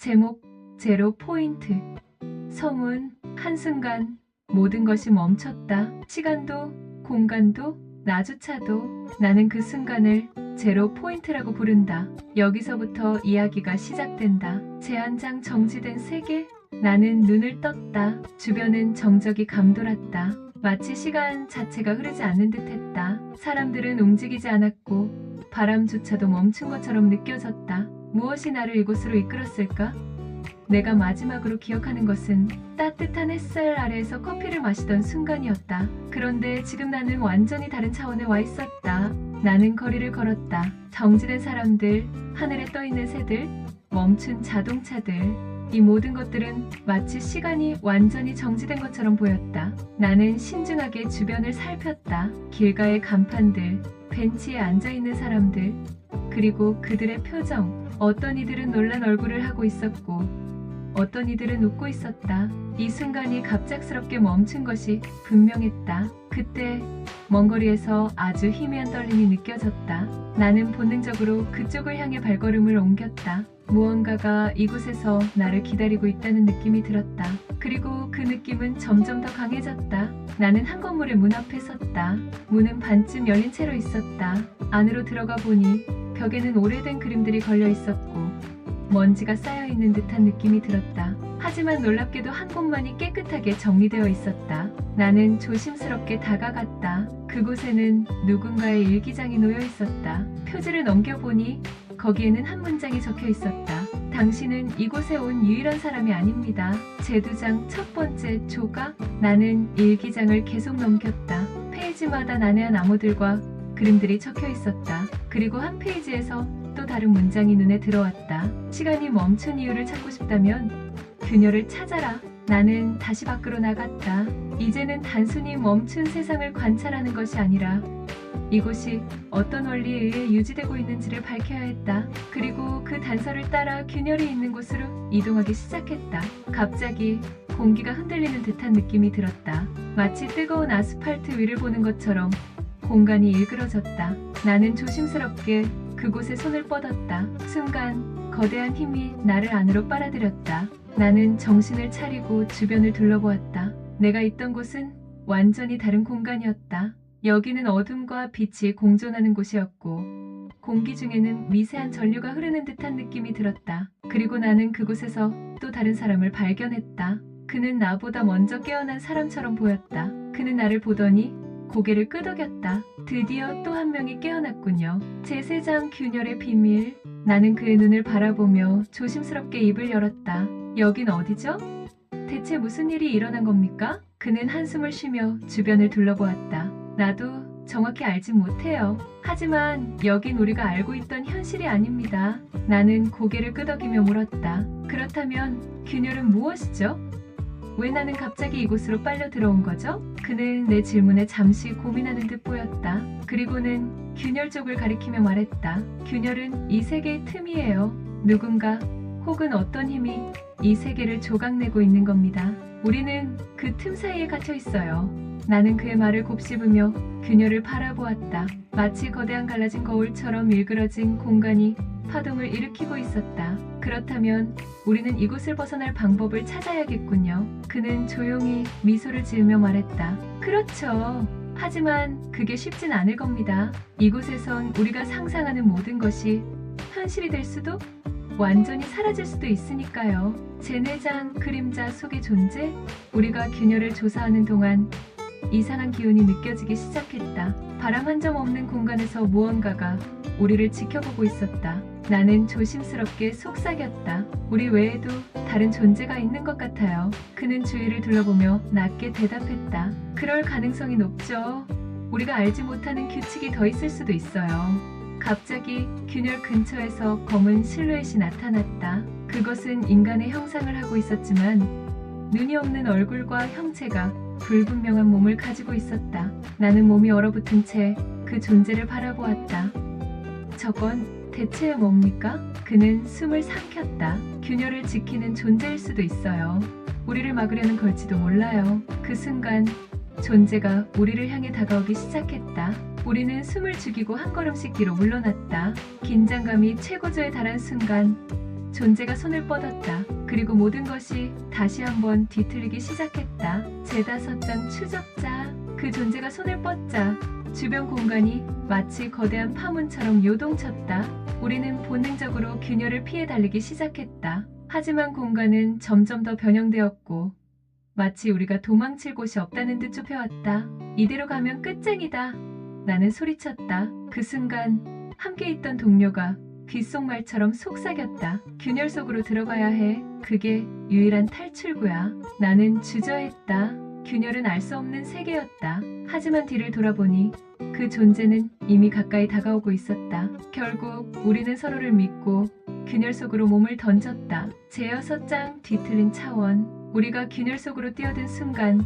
제목 제로 포인트 소문 한순간 모든 것이 멈췄다. 시간도 공간도 나조차도 나는 그 순간을 제로 포인트라고 부른다. 여기서부터 이야기가 시작된다. 제한장 정지된 세계 나는 눈을 떴다. 주변은 정적이 감돌았다. 마치 시간 자체가 흐르지 않는 듯 했다. 사람들은 움직이지 않았고 바람조차도 멈춘 것처럼 느껴졌다. 무엇이 나를 이곳으로 이끌었을까? 내가 마지막으로 기억하는 것은 따뜻한 햇살 아래에서 커피를 마시던 순간이었다. 그런데 지금 나는 완전히 다른 차원에 와 있었다. 나는 거리를 걸었다. 정지된 사람들, 하늘에 떠 있는 새들, 멈춘 자동차들. 이 모든 것들은 마치 시간이 완전히 정지된 것처럼 보였다. 나는 신중하게 주변을 살폈다. 길가의 간판들, 벤치에 앉아 있는 사람들, 그리고 그들의 표정. 어떤 이들은 놀란 얼굴을 하고 있었고, 어떤 이들은 웃고 있었다. 이 순간이 갑작스럽게 멈춘 것이 분명했다. 그때 먼 거리에서 아주 희미한 떨림이 느껴졌다. 나는 본능적으로 그쪽을 향해 발걸음을 옮겼다. 무언가가 이곳에서 나를 기다리고 있다는 느낌이 들었다. 그리고 그 느낌은 점점 더 강해졌다. 나는 한 건물의 문 앞에 섰다. 문은 반쯤 열린 채로 있었다. 안으로 들어가 보니 벽에는 오래된 그림들이 걸려 있었고 먼지가 쌓여 있는 듯한 느낌이 들었다. 하지만 놀랍게도 한 곳만이 깨끗하게 정리되어 있었다. 나는 조심스럽게 다가갔다. 그곳에는 누군가의 일기장이 놓여 있었다. 표지를 넘겨보니 거기에는 한 문장이 적혀 있었다. 당신은 이곳에 온 유일한 사람이 아닙니다. 제두장 첫 번째 조각. 나는 일기장을 계속 넘겼다. 페이지마다 난해한 암호들과 그림들이 적혀 있었다. 그리고 한 페이지에서 또 다른 문장이 눈에 들어왔다. 시간이 멈춘 이유를 찾고 싶다면 그녀를 찾아라. 나는 다시 밖으로 나갔다. 이제는 단순히 멈춘 세상을 관찰하는 것이 아니라 이곳이 어떤 원리에 의해 유지되고 있는지를 밝혀야 했다. 그리고 그 단서를 따라 균열이 있는 곳으로 이동하기 시작했다. 갑자기 공기가 흔들리는 듯한 느낌이 들었다. 마치 뜨거운 아스팔트 위를 보는 것처럼 공간이 일그러졌다. 나는 조심스럽게 그곳에 손을 뻗었다. 순간 거대한 힘이 나를 안으로 빨아들였다. 나는 정신을 차리고 주변을 둘러보았다. 내가 있던 곳은 완전히 다른 공간이었다. 여기는 어둠과 빛이 공존하는 곳이었고, 공기 중에는 미세한 전류가 흐르는 듯한 느낌이 들었다. 그리고 나는 그곳에서 또 다른 사람을 발견했다. 그는 나보다 먼저 깨어난 사람처럼 보였다. 그는 나를 보더니 고개를 끄덕였다. 드디어 또 한 명이 깨어났군요. 제세장 균열의 비밀. 나는 그의 눈을 바라보며 조심스럽게 입을 열었다. 여긴 어디죠? 대체 무슨 일이 일어난 겁니까? 그는 한숨을 쉬며 주변을 둘러보았다. 나도 정확히 알진 못해요. 하지만 여긴 우리가 알고 있던 현실이 아닙니다. 나는 고개를 끄덕이며 물었다. 그렇다면 균열은 무엇이죠? 왜 나는 갑자기 이곳으로 빨려 들어온 거죠? 그는 내 질문에 잠시 고민하는 듯 보였다. 그리고는 균열 쪽을 가리키며 말했다. 균열은 이 세계의 틈이에요. 누군가 혹은 어떤 힘이 이 세계를 조각내고 있는 겁니다. 우리는 그 틈 사이에 갇혀 있어요. 나는 그의 말을 곱씹으며 균열을 바라보았다. 마치 거대한 갈라진 거울처럼 일그러진 공간이 파동을 일으키고 있었다. 그렇다면 우리는 이곳을 벗어날 방법을 찾아야겠군요. 그는 조용히 미소를 지으며 말했다. 그렇죠. 하지만 그게 쉽진 않을 겁니다. 이곳에선 우리가 상상하는 모든 것이 현실이 될 수도 완전히 사라질 수도 있으니까요. 제내장 그림자 속의 존재? 우리가 균열을 조사하는 동안 이상한 기운이 느껴지기 시작했다. 바람 한 점 없는 공간에서 무언가가 우리를 지켜보고 있었다. 나는 조심스럽게 속삭였다. 우리 외에도 다른 존재가 있는 것 같아요. 그는 주위를 둘러보며 낮게 대답했다. 그럴 가능성이 높죠. 우리가 알지 못하는 규칙이 더 있을 수도 있어요. 갑자기 균열 근처에서 검은 실루엣이 나타났다. 그것은 인간의 형상을 하고 있었지만 눈이 없는 얼굴과 형체가 불분명한 몸을 가지고 있었다. 나는 몸이 얼어붙은 채 그 존재를 바라보았다. 저건 대체 뭡니까? 그는 숨을 삼켰다. 균열을 지키는 존재일 수도 있어요. 우리를 막으려는 걸지도 몰라요. 그 순간 존재가 우리를 향해 다가오기 시작했다. 우리는 숨을 죽이고 한 걸음씩 뒤로 물러났다. 긴장감이 최고조에 달한 순간 존재가 손을 뻗었다. 그리고 모든 것이 다시 한번 뒤틀리기 시작했다. 제다섯 장 추적자. 그 존재가 손을 뻗자 주변 공간이 마치 거대한 파문처럼 요동쳤다. 우리는 본능적으로 균열을 피해 달리기 시작했다. 하지만 공간은 점점 더 변형되었고 마치 우리가 도망칠 곳이 없다는 듯 좁혀왔다. 이대로 가면 끝장이다. 나는 소리쳤다. 그 순간 함께 있던 동료가 귓속말처럼 속삭였다. 균열 속으로 들어가야 해. 그게 유일한 탈출구야. 나는 주저했다. 균열은 알 수 없는 세계였다. 하지만 뒤를 돌아보니 그 존재는 이미 가까이 다가오고 있었다. 결국 우리는 서로를 믿고 균열 속으로 몸을 던졌다. 제여섯 장 뒤틀린 차원. 우리가 균열 속으로 뛰어든 순간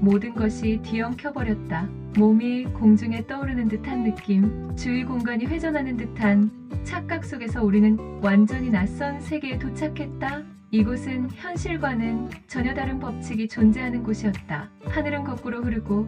모든 것이 뒤엉켜버렸다. 몸이 공중에 떠오르는 듯한 느낌, 주위 공간이 회전하는 듯한 착각 속에서 우리는 완전히 낯선 세계에 도착했다. 이곳은 현실과는 전혀 다른 법칙이 존재하는 곳이었다. 하늘은 거꾸로 흐르고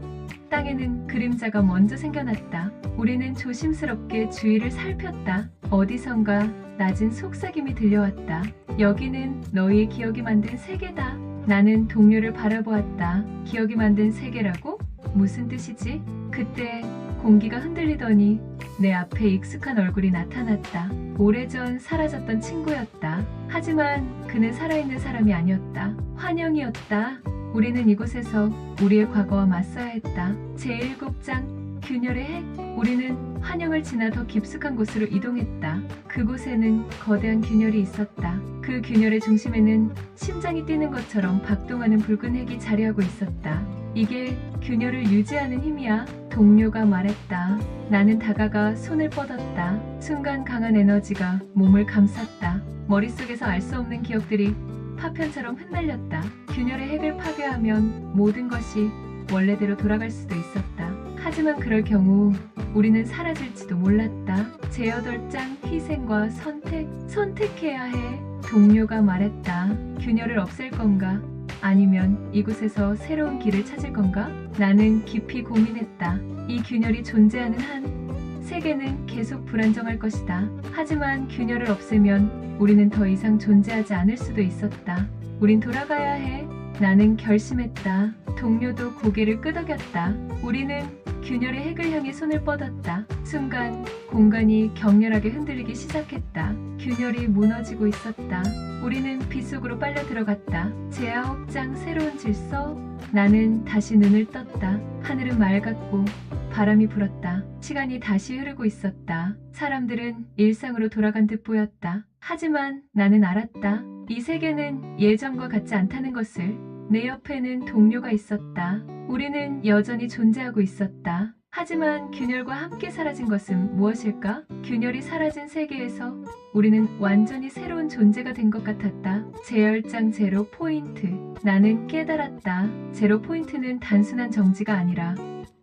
땅에는 그림자가 먼저 생겨났다. 우리는 조심스럽게 주위를 살폈다. 어디선가 낮은 속삭임이 들려왔다. 여기는 너희의 기억이 만든 세계다. 나는 동료를 바라보았다. 기억이 만든 세계라고? 무슨 뜻이지? 그때 공기가 흔들리더니 내 앞에 익숙한 얼굴이 나타났다. 오래전 사라졌던 친구였다. 하지만 그는 살아있는 사람이 아니었다. 환영이었다. 우리는 이곳에서 우리의 과거와 맞서야 했다. 제7장 균열의 핵. 우리는 환영을 지나 더 깊숙한 곳으로 이동했다. 그곳에는 거대한 균열이 있었다. 그 균열의 중심에는 심장이 뛰는 것처럼 박동하는 붉은 핵이 자리하고 있었다. 이게 균열을 유지하는 힘이야. 동료가 말했다. 나는 다가가 손을 뻗었다. 순간 강한 에너지가 몸을 감쌌다. 머릿속에서 알 수 없는 기억들이 파편처럼 흩날렸다. 균열의 핵을 파괴하면 모든 것이 원래대로 돌아갈 수도 있었다. 하지만 그럴 경우 우리는 사라질지도 몰랐다. 제8장 희생과 선택. 선택해야 해. 동료가 말했다. 균열을 없앨 건가? 아니면 이곳에서 새로운 길을 찾을 건가? 나는 깊이 고민했다. 이 균열이 존재하는 한 세계는 계속 불안정할 것이다. 하지만 균열을 없애면 우리는 더 이상 존재하지 않을 수도 있었다. 우린 돌아가야 해. 나는 결심했다. 동료도 고개를 끄덕였다. 우리는 균열의 핵을 향해 손을 뻗었다. 순간 공간이 격렬하게 흔들리기 시작했다. 균열이 무너지고 있었다. 우리는 빛 속으로 빨려 들어갔다. 제9장 새로운 질서. 나는 다시 눈을 떴다. 하늘은 맑았고 바람이 불었다. 시간이 다시 흐르고 있었다. 사람들은 일상으로 돌아간 듯 보였다. 하지만 나는 알았다. 이 세계는 예전과 같지 않다는 것을. 내 옆에는 동료가 있었다. 우리는 여전히 존재하고 있었다. 하지만 균열과 함께 사라진 것은 무엇일까? 균열이 사라진 세계에서 우리는 완전히 새로운 존재가 된 것 같았다. 제열장 제로 포인트. 나는 깨달았다. 제로 포인트는 단순한 정지가 아니라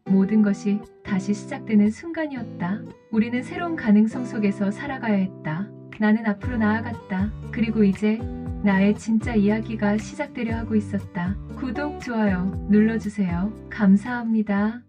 모든 것이 다시 시작되는 순간이었다. 우리는 새로운 가능성 속에서 살아가야 했다. 나는 앞으로 나아갔다. 그리고 이제 나의 진짜 이야기가 시작되려 하고 있었다. 구독, 좋아요 눌러주세요. 감사합니다.